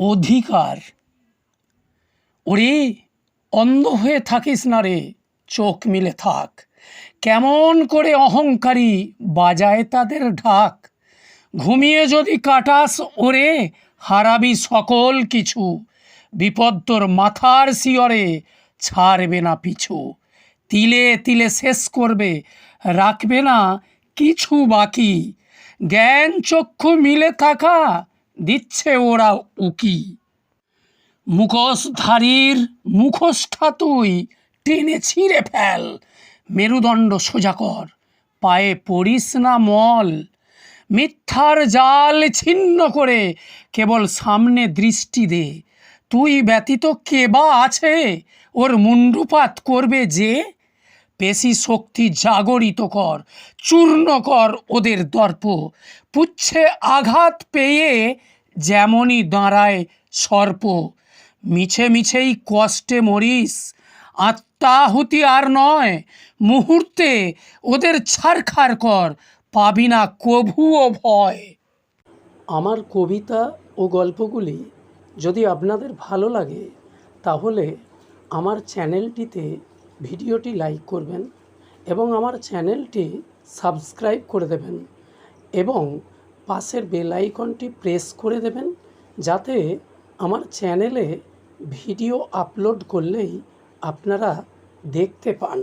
অধিকার। ওরে, অন্ধ হয়ে থাকিস না রে, চোখ মিলে থাক। কেমন করে অহংকারী বাজায় তাদের ঢাক। ঘুমিয়ে যদি কাটাস ওরে, হারাবি সকল কিছু। বিপদ তোর মাথার শিয়রে, ছাড়বে না পিছু। তিলে তিলে শেষ করবে, রাখবে না কিছু বাকি। জ্ঞান চক্ষু মিলে থাকা দিচ্ছে ওরা উকি। মুখোশধারীর মুখোশটা তুই টেনে ছিঁড়ে ফেল। মেরুদণ্ড সোজা কর, পায়ে পড়িস না মল। মিথ্যার জাল ছিন্ন করে কেবল সামনে দৃষ্টি দে। তুই ব্যতীত কে বা আছে? ওর মুন্ডুপাত করবে যে পেশি শক্তি জাগরিত কর, চূর্ণ কর ওদের দর্প। পুচ্ছে আঘাত পেয়ে যেমনই দাঁড়ায় সর্প। মিছে মিছেই কষ্টে মরিস আত্মাহুতি আর নয়, মুহূর্তে ওদের ছাড়খাড় কর, পাবি না কভুও ভয়। আমার কবিতা ও গল্পগুলি যদি আপনাদের ভালো লাগে, তাহলে আমার চ্যানেলটিতে ভিডিওটি লাইক করবেন এবং আমার চ্যানেলটি সাবস্ক্রাইব করে দেবেন এবং পাশের বেল আইকনটি প্রেস করে দেবেন যাতে আমার চ্যানেলে ভিডিও আপলোড করলেই আপনারা দেখতে পান।